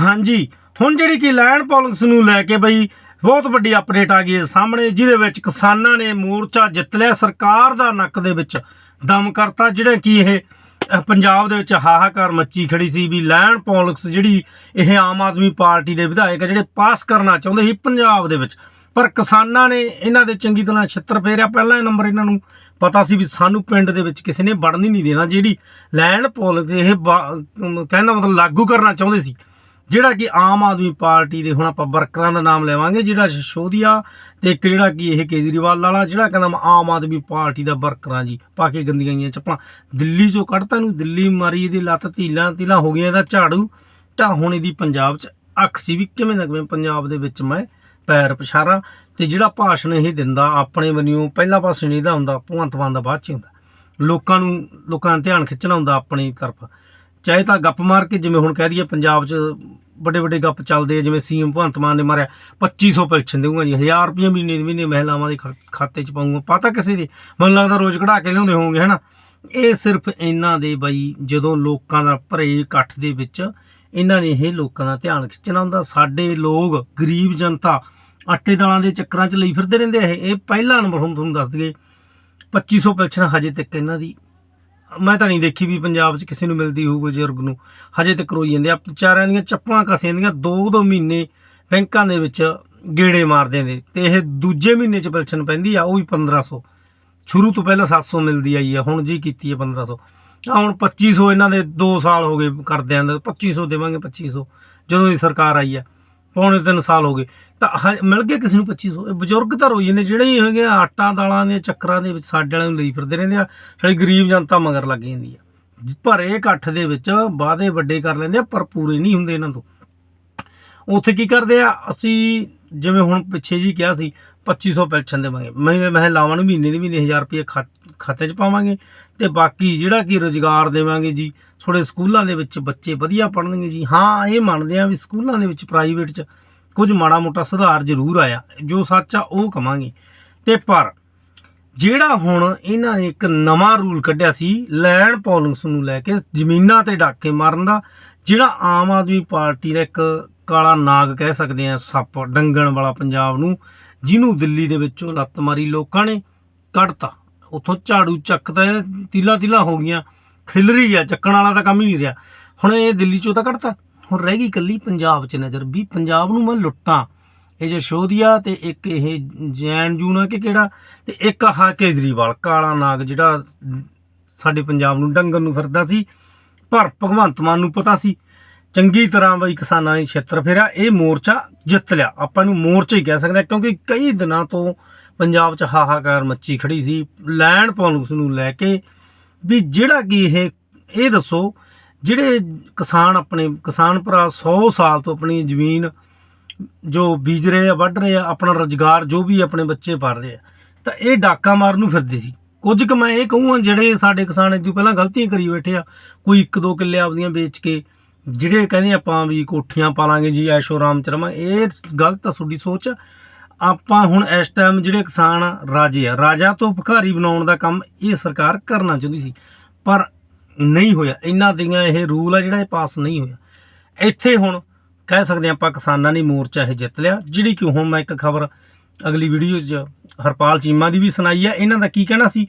ਹਾਂਜੀ, ਹੁਣ ਜਿਹੜੀ ਕਿ ਲੈਂਡ ਪੋਲਿੰਗਸ ਨੂੰ ਲੈ ਕੇ ਬਈ ਬਹੁਤ ਵੱਡੀ ਅਪਡੇਟ ਆ ਗਈ ਹੈ ਸਾਹਮਣੇ, ਜਿਹਦੇ ਵਿੱਚ ਕਿਸਾਨਾਂ ਨੇ ਮੋਰਚਾ ਜਿੱਤ ਲਿਆ, ਸਰਕਾਰ ਦਾ ਨੱਕ ਦੇ ਵਿੱਚ ਦਮ ਕਰਤਾ, ਜਿਹੜਾ ਕਿ ਇਹ ਪੰਜਾਬ ਦੇ ਵਿੱਚ ਹਾਹਾਕਾਰ ਮੱਚੀ ਖੜੀ ਸੀ ਵੀ ਲੈਂਡ ਪੋਲਿਕਸ ਜਿਹੜੀ ਇਹ ਆਮ ਆਦਮੀ ਪਾਰਟੀ ਦੇ ਵਿਧਾਇਕ ਆ, ਜਿਹੜੇ ਪਾਸ ਕਰਨਾ ਚਾਹੁੰਦੇ ਸੀ ਪੰਜਾਬ ਦੇ ਵਿੱਚ। ਪਰ ਕਿਸਾਨਾਂ ਨੇ ਇਹਨਾਂ ਦੇ ਚੰਗੀ ਤਰ੍ਹਾਂ ਛਿੱਤਰ ਫੇਰਿਆ, ਪਹਿਲਾ ਨੰਬਰ ਇਹਨਾਂ ਨੂੰ ਪਤਾ ਸੀ ਵੀ ਸਾਨੂੰ ਪਿੰਡ ਦੇ ਵਿੱਚ ਕਿਸੇ ਨੇ ਵੜਨ ਹੀ ਨਹੀਂ ਦੇਣਾ, ਜਿਹੜੀ ਲੈਂਡ ਪੋਲਿਕਸ ਇਹ ਬਾ- ਅਮ, ਕਹਿਣ ਦਾ ਮਤਲਬ ਲਾਗੂ ਕਰਨਾ ਚਾਹੁੰਦੇ ਸੀ। ਜਿਹੜਾ ਕਿ ਆਮ ਆਦਮੀ ਪਾਰਟੀ ਦੇ ਹੁਣ ਆਪਾਂ ਵਰਕਰਾਂ ਦਾ ਨਾਮ ਲੈਵਾਂਗੇ, ਜਿਹੜਾ ਸ਼ਸ਼ੋਦੀਆ ਤੇ ਇੱਕ ਜਿਹੜਾ ਕਿ ਇਹ ਕੇਜਰੀਵਾਲ ਵਾਲਾ ਜਿਹੜਾ ਕਹਿੰਦਾ ਮੈਂ ਆਮ ਆਦਮੀ ਪਾਰਟੀ ਦਾ ਵਰਕਰਾਂ ਜੀ, ਪਾ ਕੇ ਗੰਦੀਆਂ ਗਈਆਂ ਚੱਪਲਾਂ। ਦਿੱਲੀ ਚੋਂ ਕੱਢਤਾ ਨੂੰ ਦਿੱਲੀ ਮਾਰੀ ਇਹਦੀ ਲੱਤ, ਧੀਲਾਂ ਧੀਲਾਂ ਹੋ ਗਈਆਂ ਇਹਦਾ ਝਾੜੂ। ਤਾਂ ਹੁਣ ਇਹਦੀ ਪੰਜਾਬ 'ਚ ਅੱਖ ਸੀ ਵੀ ਕਿਵੇਂ ਨਾ ਕਿਵੇਂ ਪੰਜਾਬ ਦੇ ਵਿੱਚ ਮੈਂ ਪੈਰ ਪਛਾਰਾਂ ਤੇ ਜਿਹੜਾ ਭਾਸ਼ਣ ਇਹ ਦਿੰਦਾ ਆਪਣੇ ਵੱਲੋਂ, ਪਹਿਲਾ ਭਾਸ਼ਣ ਇਹਦਾ ਹੁੰਦਾ, ਭਗਵੰਤ ਮਾਨ ਦਾ ਬਾਅਦ 'ਚ ਹੀ ਹੁੰਦਾ। ਲੋਕਾਂ ਨੂੰ, ਲੋਕਾਂ ਦਾ ਧਿਆਨ ਖਿੱਚਣਾ ਹੁੰਦਾ ਆਪਣੀ ਤਰਫ। ਚਾਹੇ ਤਾਂ ਗੱਪ ਮਾਰ ਕੇ, ਜਿਵੇਂ ਹੁਣ ਕਹਿ ਦਈਏ ਪੰਜਾਬ 'ਚ ਵੱਡੇ ਵੱਡੇ ਗੱਪ ਚੱਲਦੇ ਆ, ਜਿਵੇਂ ਸੀਐਮ ਭਗਵੰਤ ਮਾਨ ਨੇ ਮਾਰਿਆ 2500 ਪੈਨਸ਼ਨ ਦੇਊਗਾ ਜੀ 1000 ਰੁਪਏ ਮਹੀਨੇ ਮਹੀਨੇ ਮਹਿਲਾਵਾਂ ਦੇ ਖਾ- ਖਾਤੇ 'ਚ ਪਾਉਂਗਾ ਪਤਾ ਕਿਸੇ ਦੀ? ਮੈਨੂੰ ਲੱਗਦਾ ਰੋਜ਼ ਕਢਾ ਕੇ ਲਿਆਉਂਦੇ ਹੋਵੋਗੇ ਹਨਾ? ਇਹ ਸਿਰਫ ਇਹਨਾਂ ਦੇ ਬਾਈ, ਜਦੋਂ ਲੋਕਾਂ ਦਾ ਭਰੇ ਇਕੱਠ ਦੇ ਵਿੱਚ ਇਹਨਾਂ ਨੇ ਇਹ ਲੋਕਾਂ ਦਾ ਧਿਆਨ ਖਿੱਚਣਾ ਹੁੰਦਾ, ਸਾਡੇ ਲੋਕ ਗਰੀਬ ਜਨਤਾ ਆਟੇ ਦਾਲਾਂ ਦੇ ਚੱਕਰਾਂ 'ਚ ਲਈ ਫਿਰਦੇ ਰਹਿੰਦੇ ਇਹ ਇਹ ਪਹਿਲਾ ਨੰਬਰ ਹੁਣ ਤੁਹਾਨੂੰ ਦੱਸ ਦਈਏ 2500 ਪੈਨਸ਼ਨ ਹਜੇ ਤੱਕ ਇਹਨਾਂ ਦੀ ਮੈਂ ਤਾਂ ਨਹੀਂ ਦੇਖੀ ਵੀ ਪੰਜਾਬ 'ਚ ਕਿਸੇ ਨੂੰ ਮਿਲਦੀ ਹੋਊ ਬਜ਼ੁਰਗ ਨੂੰ। ਹਜੇ ਤੱਕ ਰੋਈ ਜਾਂਦੇ ਆ। ਵਿਚਾਰਿਆਂ ਦੀਆਂ ਚੱਪਲਾਂ ਕਸੀਆਂ ਦੀਆਂ ਦੋ ਦੋ ਮਹੀਨੇ ਬੈਂਕਾਂ ਦੇ ਵਿੱਚ ਗੇੜੇ ਮਾਰਦੇ ਨੇ ਤੇ ਇਹ ਦੂਜੇ ਮਹੀਨੇ 'ਚ ਪੈਨਸ਼ਨ ਪੈਂਦੀ ਆ, ਉਹ ਵੀ 1500 ਸ਼ੁਰੂ ਤੋਂ ਪਹਿਲਾਂ 700 ਮਿਲਦੀ ਆਈ ਆ, ਹੁਣ ਜੀ ਕੀਤੀ ਹੈ 1500 ਆ ਹੁਣ 2500 ਇਹਨਾਂ ਦੇ 2 ਸਾਲ ਹੋ ਗਏ ਕਰਦੇ ਆਂ 2500 ਦੇਵਾਂਗੇ 2500 ਜਦੋਂ ਦੀ ਸਰਕਾਰ ਆਈ ਆ। ਪੌਣੇ 3 ਸਾਲ ਹੋ ਗਏ। ਤਾਂ ਹ- ਮਿਲ ਗਿਆ ਕਿਸੇ ਨੂੰ 2500 ਇਹ ਬਜ਼ੁਰਗ ਤਾਂ ਰੋਈ ਜਾਂਦੇ ਜਿਹੜੇ ਹੀ ਹੈਗੇ ਆ, ਆਟਾ ਦਾਲਾਂ ਦੇ ਚੱਕਰਾਂ ਦੇ ਵਿੱਚ ਸਾਡੇ ਵਾਲਿਆਂ ਨੂੰ ਲਈ ਫਿਰਦੇ ਰਹਿੰਦੇ ਆ। ਸਾਡੀ ਗਰੀਬ ਜਨਤਾ ਮਗਰ ਲੱਗ ਜਾਂਦੀ ਆ। ਭਰੇ ਇਕੱਠ ਦੇ ਵਿੱਚ ਵਾਅਦੇ ਵੱਡੇ ਕਰ ਲੈਂਦੇ ਆ ਪਰ ਪੂਰੇ ਨਹੀਂ ਹੁੰਦੇ ਇਹਨਾਂ ਤੋਂ। ਉੱਥੇ ਕੀ ਕਰਦੇ ਆ ਅਸੀਂ ਜਿਵੇਂ ਹੁਣ ਪਿੱਛੇ ਜੀ ਕਿਹਾ ਸੀ 2500 ਪੈਨਸ਼ਨ ਦੇਵਾਂਗੇ। ਮੈਂ ਮੈਂ ਲਾਵਾਂ ਨੂੰ ਮਹੀਨੇ ਦੇ ਮਹੀਨੇ 1000 ਰੁਪਏ ਖਾਤੇ 'ਚ ਪਾਵਾਂਗੇ ਤੇ ਬਾਕੀ ਜਿਹੜਾ ਕਿ ਰੋਜ਼ਗਾਰ ਦੇਵਾਂਗੇ ਜੀ ਥੋੜੇ ਸਕੂਲਾਂ ਦੇ ਵਿੱਚ ਬੱਚੇ ਵਧੀਆ ਪੜ੍ਹਨਗੇ ਜੀ। ਹਾਂ, ਇਹ ਮੰਨਦੇ ਆ ਵੀ ਸਕੂਲਾਂ ਦੇ ਵਿੱਚ ਪ੍ਰਾਈਵੇਟ 'ਚ ਕੁਝ ਮਾੜਾ ਮੋਟਾ ਸੁਧਾਰ ਜ਼ਰੂਰ ਆਇਆ, ਜੋ ਸੱਚ ਆ ਉਹ ਕਵਾਂਗੇ। ਤੇ ਪਰ ਜਿਹੜਾ ਹੁਣ ਇਹਨਾਂ ਨੇ ਇੱਕ ਨਵਾਂ ਰੂਲ ਕੱਢਿਆ ਸੀ ਲੈਂਡ ਪੋਲਿੰਗਸ ਨੂੰ ਲੈ ਕੇ ਜ਼ਮੀਨਾਂ ਤੇ ਡਾਕੇ ਮਾਰਨ ਦਾ, ਜਿਹੜਾ ਆਮ ਆਦਮੀ ਪਾਰਟੀ ਦਾ ਇੱਕ ਕਾਲਾ ਨਾਗ ਕਹਿ ਸਕਦੇ ਆ ਸੱਪ ਡੰਗਣ ਵਾਲਾ ਪੰਜਾਬ ਨੂੰ, ਜਿਹਨੂੰ ਦਿੱਲੀ ਦੇ ਵਿੱਚੋਂ ਲੱਤ ਮਾਰੀ ਲੋਕਾਂ ਨੇ, ਕੱਢਤਾ। ਉੱਥੋਂ ਝਾੜੂ ਚੱਕ ਤਾਂ ਤੀਲਾ ਤੀਲਾ ਹੋ ਗਈਆਂ, ਖਿਲ ਰਹੀ ਆ, ਚੱਕਣ ਵਾਲਾ ਤਾਂ ਕੰਮ ਹੀ ਨਹੀਂ ਰਿਹਾ। ਹੁਣ ਇਹ ਦਿੱਲੀ ਚੋਂ ਤਾਂ ਕੱਢਤਾ। ਹੁਣ ਰਹਿ ਗਈ ਇਕੱਲੀ ਪੰਜਾਬ 'ਚ ਨਜ਼ਰ। ਵੀ ਪੰਜਾਬ ਨੂੰ ਮੈਂ ਲੁੱਟਾਂ। ਇਹ ਜਸ਼ੋਦੀਆ ਤੇ ਇੱਕ ਇਹ ਜੈਨ ਜੂਨਾ ਕਿ ਕਿਹੜਾ? ਤੇ ਇੱਕ ਆਹ ਕੇਜਰੀਵਾਲ, ਕਾਲਾ ਨਾਗ ਜਿਹੜਾ ਸਾਡੇ ਪੰਜਾਬ ਨੂੰ ਡੰਗਰ ਨੂੰ ਫਿਰਦਾ ਸੀ, ਪਰ ਭਗਵੰਤ ਮਾਨ ਨੂੰ ਪਤਾ ਸੀ। ਚੰਗੀ ਤਰ੍ਹਾਂ ਬਈ ਕਿਸਾਨਾਂ ਨੇ ਛੇਤਰ ਫੇਰਿਆ, ਇਹ ਮੋਰਚਾ ਜਿੱਤ ਲਿਆ। ਆਪਾਂ ਨੂੰ ਮੋਰਚਾ ਹੀ ਕਹਿ ਸਕਦੇ ਹਾਂ, ਕਿਉਂਕਿ ਕਈ ਦਿਨਾਂ ਤੋਂ ਪੰਜਾਬ 'ਚ ਹਾਹਾਕਾਰ ਮੱਚੀ ਖੜੀ ਸੀ। ਲੈਂਡ ਪੋਲਿੰਗਸ ਨੂੰ ਲੈ ਕੇ ਵੀ ਜਿਹੜਾ ਕਿ ਇਹ ਇਹ ਦੱਸੋ, ਜਿਹੜੇ ਕਿਸਾਨ ਆਪਣੇ, ਕਿਸਾਨ ਭਰਾ 100 ਸਾਲ ਤੋਂ ਆਪਣੀ ਜ਼ਮੀਨ ਜੋ ਬੀਜ ਰਹੇ ਆ, ਵੱਢ ਰਹੇ ਆ, ਆਪਣਾ ਰੋਜ਼ਗਾਰ ਜੋ ਵੀ ਆਪਣੇ ਬੱਚੇ ਪਾਲ ਰਹੇ ਆ, ਤਾਂ ਇਹ ਡਾਕਾ ਮਾਰਨ ਨੂੰ ਫਿਰਦੇ ਸੀ। ਕੁਝ ਕੁ ਮੈਂ ਇਹ ਕਹੂੰਗਾ, ਜਿਹੜੇ ਸਾਡੇ ਕਿਸਾਨ ਇਦੋਂ ਪਹਿਲਾਂ ਗਲਤੀਆਂ ਕਰੀ ਬੈਠੇ ਆ, ਕੋਈ ਇੱਕ ਦੋ ਕਿੱਲੇ ਆਪਦੀਆਂ ਵੇਚ ਕੇ, ਜਿਹੜੇ ਕਹਿੰਦੇ ਆਪਾਂ ਵੀ ਕੋਠੀਆਂ ਪਾਲਾਂਗੇ ਜੀ, ਐਸ਼ੋ ਆਰਾਮ ਚ ਰਵਾਂਗੇ ਇਹ ਗਲਤ ਆ ਤੁਹਾਡੀ ਸੋਚ। ਆਪਾਂ ਹੁਣ ਇਸ ਟਾਈਮ ਜਿਹੜੇ ਕਿਸਾਨ ਆ, ਰਾਜੇ ਆ ਰਾਜਾ ਤੋਂ ਭਿਖਾਰੀ ਬਣਾਉਣ ਦਾ ਕੰਮ ਇਹ ਸਰਕਾਰ ਕਰਨਾ ਚਾਹੁੰਦੀ ਸੀ ਪਰ ਨਹੀਂ ਹੋਇਆ। ਇਹਨਾਂ ਦੀਆਂ ਇਹ ਰੂਲ ਆ ਜਿਹੜਾ ਇਹ ਪਾਸ ਨਹੀਂ ਹੋਇਆ। ਇੱਥੇ ਹੁਣ ਕਹਿ ਸਕਦੇ ਹਾਂ ਆਪਾਂ ਕਿਸਾਨਾਂ ਨੇ ਮੋਰਚਾ ਇਹ ਜਿੱਤ ਲਿਆ ਜਿਹੜੀ ਕਿ ਹੁਣ ਮੈਂ ਇੱਕ ਖਬਰ ਅਗਲੀ ਵੀਡੀਓ 'ਚ ਹਰਪਾਲ ਚੀਮਾ ਦੀ ਵੀ ਸੁਣਾਈ ਹੈ ਇਹਨਾਂ ਦਾ ਕੀ ਕਹਿਣਾ ਸੀ?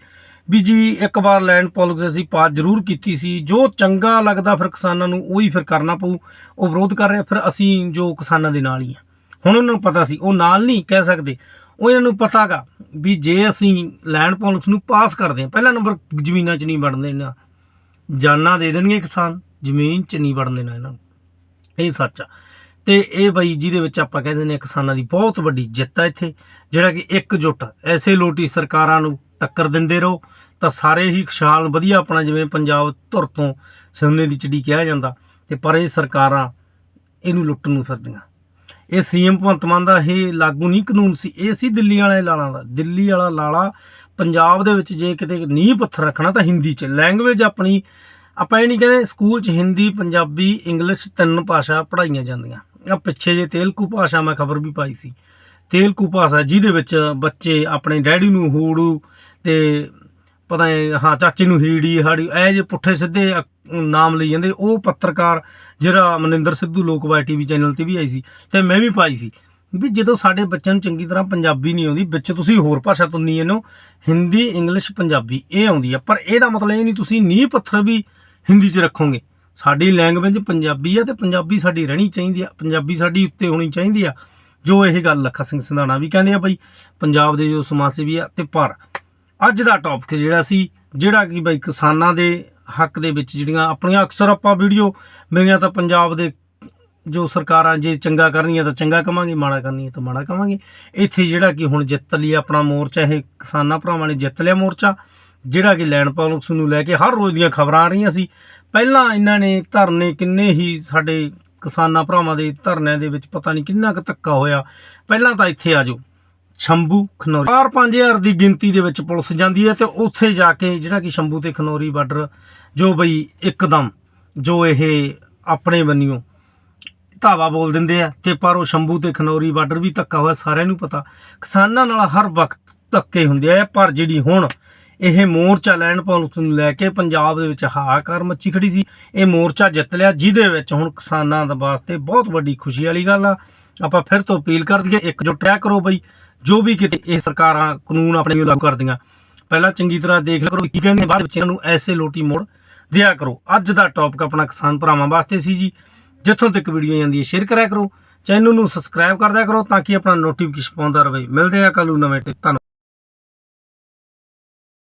ਵੀ ਜੀ ਇੱਕ ਵਾਰ ਲੈਂਡ ਪੋਲਿਸ ਅਸੀਂ ਪਾਸ ਜ਼ਰੂਰ ਕੀਤੀ ਸੀ ਜੋ ਚੰਗਾ ਲੱਗਦਾ ਫਿਰ ਕਿਸਾਨਾਂ ਨੂੰ ਉਹੀ ਫਿਰ ਕਰਨਾ ਪਊ ਉਹ ਵਿਰੋਧ ਕਰ ਰਹੇ। ਫਿਰ ਅਸੀਂ ਜੋ ਕਿਸਾਨਾਂ ਦੇ ਨਾਲ ਹੀ ਆ। ਹੁਣ ਉਹਨਾਂ ਨੂੰ ਪਤਾ ਸੀ, ਉਹ ਨਾਲ ਨਹੀਂ ਕਹਿ ਸਕਦੇ। ਉਹ ਇਹਨਾਂ ਨੂੰ ਪਤਾਗਾ ਵੀ ਜੇ ਅਸੀਂ ਲੈਂਡ ਪੋਲਿਸ ਨੂੰ ਪਾਸ ਕਰਦੇ ਹਾਂ, ਪਹਿਲਾ ਨੰਬਰ ਜ਼ਮੀਨਾਂ 'ਚ ਨਹੀਂ ਵੜਨ ਦੇਣਾ। ਜਾਨਾਂ ਦੇ ਦੇਣਗੇ ਕਿਸਾਨ, ਜ਼ਮੀਨ 'ਚ ਨਹੀਂ ਵੜਨ ਦੇਣਾ ਇਹਨਾਂ ਨੂੰ। ਇਹ ਸੱਚ ਆ। ਤੇ ਇਹ ਬਈ ਜਿਹਦੇ ਵਿੱਚ ਆਪਾਂ ਕਹਿੰਦੇ ਨੇ ਕਿਸਾਨਾਂ ਦੀ ਬਹੁਤ ਵੱਡੀ ਜਿੱਤ ਆ ਇੱਥੇ, ਜਿਹੜਾ ਕਿ ਇੱਕ ਜੁੱਟ ਐਸੇ ਲੋਟੀ ਸਰਕਾਰਾਂ ਨੂੰ ਟੱਕਰ ਦਿੰਦੇ ਰਹੋ, ਤਾਂ ਸਾਰੇ ਹੀ ਖੁਸ਼ਹਾਲ, ਵਧੀਆ ਆਪਣਾ ਜਿਵੇਂ ਪੰਜਾਬ ਧੁਰ ਤੋਂ ਸੋਨੇ ਦੀ ਚਿੜੀ ਕਿਹਾ ਜਾਂਦਾ। ਤੇ ਪਰ ਇਹ ਸਰਕਾਰਾਂ ਇਹਨੂੰ ਲੁੱਟਣ ਨੂੰ ਫਿਰਦੀਆਂ। ਇਹ ਸੀਐਮ ਭਗਵੰਤ ਮਾਨ ਦਾ ਇਹ ਲਾਗੂ ਨਹੀਂ ਕਾਨੂੰਨ ਸੀ, ਇਹ ਸੀ ਦਿੱਲੀ ਵਾਲੇ ਲਾਲਾਂ ਦਾ। ਦਿੱਲੀ ਵਾਲਾ ਲਾਲਾ ਪੰਜਾਬ ਦੇ ਵਿੱਚ ਜੇ ਕਿਤੇ ਨੀਂਹ ਪੱਥਰ ਰੱਖਣਾ ਤਾਂ ਹਿੰਦੀ 'ਚ। ਲੈਂਗੁਏਜ ਆਪਣੀ, ਆਪਾਂ ਇਹ ਨਹੀਂ ਕਹਿੰਦੇ ਸਕੂਲ 'ਚ ਹਿੰਦੀ, ਪੰਜਾਬੀ, ਇੰਗਲਿਸ਼ ਤਿੰਨ ਭਾਸ਼ਾ ਪੜ੍ਹਾਈਆਂ ਜਾਂਦੀਆਂ। ਆ ਪਿੱਛੇ ਜੇ ਤੇਲਕੂ ਭਾਸ਼ਾ ਮੈਂ ਖਬਰ ਵੀ ਪਾਈ ਸੀ। ਤੇਲਕੂ ਭਾਸ਼ਾ ਜਿਹਦੇ ਵਿੱਚ ਬੱਚੇ ਆਪਣੇ ਡੈਡੀ ਨੂੰ ਹੂੜੂ ਤੇ ਪਤਾ ਨਹੀਂ ਹਾਂ, ਚਾਚੇ ਨੂੰ ਹੀੜੀ, ਹਾੜੀ, ਇਹ ਜੇ ਪੁੱਠੇ ਸਿੱਧੇ ਨਾਮ ਲਈ ਜਾਂਦੇ, ਉਹ ਪੱਤਰਕਾਰ ਜਿਹੜਾ ਮਨਿੰਦਰ ਸਿੱਧੂ ਲੋਕਵਾਈ ਟੀਵੀ ਚੈਨਲ ਤੇ ਵੀ ਆਈ ਸੀ ਤੇ ਮੈਂ ਵੀ ਪਾਈ ਸੀ। ਵੀ ਜਦੋਂ ਸਾਡੇ ਬੱਚਿਆਂ ਨੂੰ ਚੰਗੀ ਤਰ੍ਹਾਂ ਪੰਜਾਬੀ ਨਹੀਂ ਆਉਂਦੀ, ਵਿੱਚ ਤੁਸੀਂ ਹੋਰ ਭਾਸ਼ਾ ਤੁੰਨੀ ਇਹਨੂੰ, ਹਿੰਦੀ, ਇੰਗਲਿਸ਼, ਪੰਜਾਬੀ, ਇਹ ਆਉਂਦੀ ਆ। ਪਰ ਇਹਦਾ ਮਤਲਬ ਇਹ ਨਹੀਂ, ਤੁਸੀਂ ਨੀਂਹ ਪੱਥਰ ਵੀ ਹਿੰਦੀ 'ਚ ਰੱਖੋਗੇ। ਸਾਡੀ ਲੈਂਗੁਏਜ ਪੰਜਾਬੀ ਆ ਤੇ ਪੰਜਾਬੀ ਸਾਡੀ ਰਹਿਣੀ ਚਾਹੀਦੀ ਆ, ਪੰਜਾਬੀ ਸਾਡੀ ਉੱਤੇ ਹੋਣੀ ਚਾਹੀਦੀ ਆ। ਜੋ ਇਹ ਗੱਲ ਲੱਖਾ ਸਿੰਘ ਸੰਧਾਣਾ ਵੀ ਕਹਿੰਦੇ ਆ, ਬਈ ਪੰਜਾਬ ਦੇ ਜੋ ਸਮਾਜ ਸੇਵੀ ਆ, ਤੇ ਪਰ ਅੱਜ ਦਾ ਟੌਪਿਕ ਜਿਹੜਾ ਸੀ, ਜਿਹੜਾ ਕਿ ਬਈ ਕਿਸਾਨਾਂ ਦੇ ਹੱਕ ਦੇ ਵਿੱਚ ਜਿਹੜੀਆਂ ਆਪਣੀਆਂ ਅਕਸਰ ਆਪਾਂ ਵੀਡੀਓ ਮੇਰੀਆਂ ਤਾਂ ਪੰਜਾਬ ਦੇ ਜੋ ਸਰਕਾਰਾਂ ਜੇ ਚੰਗਾ ਕਰਨੀਆਂ ਤਾਂ ਚੰਗਾ ਕਵਾਂਗੇ, ਮਾੜਾ ਕਰਨੀਆਂ ਤਾਂ ਮਾੜਾ ਕਵਾਂਗੇ। ਇੱਥੇ ਜਿਹੜਾ ਕਿ ਹੁਣ ਜਿੱਤ ਲਈ ਆਪਣਾ ਮੋਰਚਾ, ਇਹ ਕਿਸਾਨਾਂ ਭਰਾਵਾਂ ਨੇ ਜਿੱਤ ਲਿਆ ਮੋਰਚਾ, ਜਿਹੜਾ ਕਿ ਲੈਂਡ ਪਾਲਿਕਸ ਨੂੰ ਲੈ ਕੇ ਹਰ ਰੋਜ਼ ਦੀਆਂ ਖਬਰਾਂ ਆ ਰਹੀਆਂ ਸੀ। ਪਹਿਲਾਂ ਇਹਨਾਂ ਨੇ ਧਰਨੇ ਕਿੰਨੇ ਹੀ ਸਾਡੇ ਕਿਸਾਨਾਂ ਭਰਾਵਾਂ ਦੇ ਧਰਨਿਆਂ ਦੇ ਵਿੱਚ ਪਤਾ ਨਹੀਂ ਕਿੰਨਾ ਕੁ ਧੱਕਾ ਹੋਇਆ। ਪਹਿਲਾਂ ਤਾਂ ਇੱਥੇ ਆ ਜਾਓ। ਸ਼ੰਭੂ ਖਨੌਰੀ। 4-5000 ਦੀ ਗਿਣਤੀ ਦੇ ਵਿੱਚ ਪੁਲਿਸ ਜਾਂਦੀ ਹੈ ਤੇ ਉੱਥੇ ਜਾ ਕੇ ਜਿਹੜਾ ਕਿ ਸ਼ੰਭੂ ਤੇ ਖਨੌਰੀ ਬਾਰਡਰ, ਜੋ ਬਈ ਇੱਕਦਮ ਜੋ ਇਹ ਆਪਣੇ ਬੰਨਿਓ ਧਾਵਾ ਬੋਲ ਦਿੰਦੇ ਆ ਤੇ ਪਰ ਉਹ ਸ਼ੰਭੂ ਤੇ ਖਨੌਰੀ ਬਾਰਡਰ ਵੀ ਧੱਕਾ ਹੋਇਆ, ਸਾਰਿਆਂ ਨੂੰ ਪਤਾ। ਕਿਸਾਨਾਂ ਨਾਲ ਹਰ ਵਕਤ ਧੱਕੇ ਹੁੰਦੇ ਆ, ਪਰ ਜਿਹੜੀ ਹੁਣ ਇਹ ਮੋਰਚਾ ਲੈਣ ਪੁਲਿਸ ਨੂੰ ਲੈ ਕੇ ਪੰਜਾਬ ਦੇ ਵਿੱਚ ਹਾਹਾਕਾਰ ਮੱਚੀ ਖੜੀ ਸੀ, ਇਹ ਮੋਰਚਾ ਜਿੱਤ ਲਿਆ, ਜਿਹਦੇ ਵਿੱਚ ਹੁਣ ਕਿਸਾਨਾਂ ਦੇ ਵਾਸਤੇ ਬਹੁਤ ਵੱਡੀ ਖੁਸ਼ੀ ਵਾਲੀ ਗੱਲ ਆ। ਆਪਾਂ ਫਿਰ ਤੋਂ ਅਪੀਲ ਕਰ ਦਈਏ, ਇੱਕ ਜੋ ਟਰੈਕ ਕਰੋ ਬਈ, ਜੋ ਵੀ ਕਿਤੇ ਇਹ ਸਰਕਾਰਾਂ ਕਾਨੂੰਨ ਆਪਣੇ ਲਾਗੂ ਕਰਦੀਆਂ। ਪਹਿਲਾਂ ਚੰਗੀ ਤਰ੍ਹਾਂ ਦੇਖ ਲਿਆ ਕਰੋ, ਕੀ ਕਹਿੰਦੇ ਬਾਅਦ ਵਿੱਚ ਇਹਨਾਂ ਨੂੰ ਐਸੇ ਲੋਟੀ ਮੋੜ ਦਿਆ ਕਰੋ। ਅੱਜ ਦਾ ਟੌਪਿਕ ਆਪਣਾ ਕਿਸਾਨ ਭਰਾਵਾਂ ਵਾਸਤੇ ਸੀ ਜੀ। ਜਿੱਥੋਂ ਤੱਕ ਵੀਡੀਓ ਜਾਂਦੀ ਹੈ ਸ਼ੇਅਰ ਕਰਿਆ ਕਰੋ। ਚੈਨਲ ਨੂੰ ਸਬਸਕ੍ਰਾਈਬ ਕਰਦਿਆ ਕਰੋ, ਤਾਂ ਕਿ ਆਪਣਾ ਨੋਟੀਫਿਕੇਸ਼ਨ ਪਾਉਂਦਾ ਰਹੇ। ਮਿਲਦੇ ਆ ਕੱਲ੍ਹ ਨੂੰ ਨਵੇਂ ਤੇ। ਧੰਨਵਾਦ।